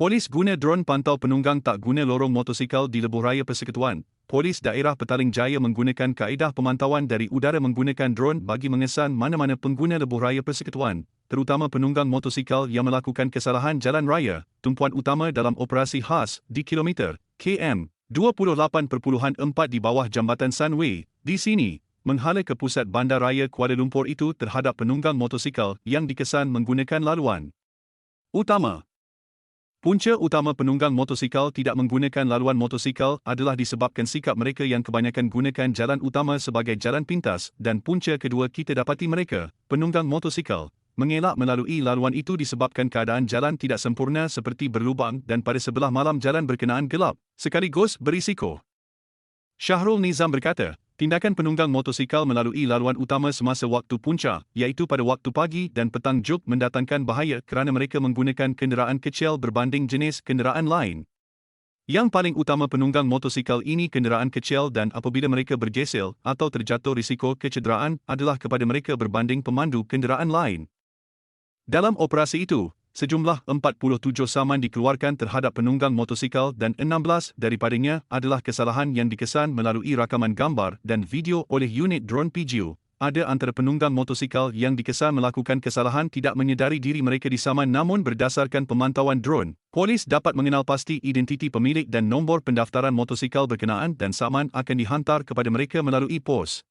Polis guna drone pantau penunggang tak guna lorong motosikal di lebuh raya persekutuan. Polis daerah Petaling Jaya menggunakan kaedah pemantauan dari udara menggunakan drone bagi mengesan mana-mana pengguna lebuh raya persekutuan, terutama penunggang motosikal yang melakukan kesalahan jalan raya, tumpuan utama dalam operasi khas di kilometer KM 28.4 di bawah Jambatan Sunway, di sini, menghala ke pusat bandar raya Kuala Lumpur itu terhadap penunggang motosikal yang dikesan menggunakan laluan utama. Punca utama penunggang motosikal tidak menggunakan laluan motosikal adalah disebabkan sikap mereka yang kebanyakan gunakan jalan utama sebagai jalan pintas dan punca kedua kita dapati mereka, penunggang motosikal, mengelak melalui laluan itu disebabkan keadaan jalan tidak sempurna seperti berlubang dan pada sebelah malam jalan berkenaan gelap, sekaligus berisiko. Syahrul Nizam berkata, Tindakan penunggang motosikal melalui laluan utama semasa waktu punca, iaitu pada waktu pagi dan petang juk mendatangkan bahaya kerana mereka menggunakan kenderaan kecil berbanding jenis kenderaan lain. Yang paling utama penunggang motosikal ini kenderaan kecil dan apabila mereka bergesel atau terjatuh risiko kecederaan adalah kepada mereka berbanding pemandu kenderaan lain. Dalam operasi itu, Sejumlah 47 saman dikeluarkan terhadap penunggang motosikal dan 16 daripadanya adalah kesalahan yang dikesan melalui rakaman gambar dan video oleh unit drone PGU. Ada antara penunggang motosikal yang dikesan melakukan kesalahan tidak menyedari diri mereka disaman namun berdasarkan pemantauan drone, polis dapat mengenal pasti identiti pemilik dan nombor pendaftaran motosikal berkenaan dan saman akan dihantar kepada mereka melalui pos.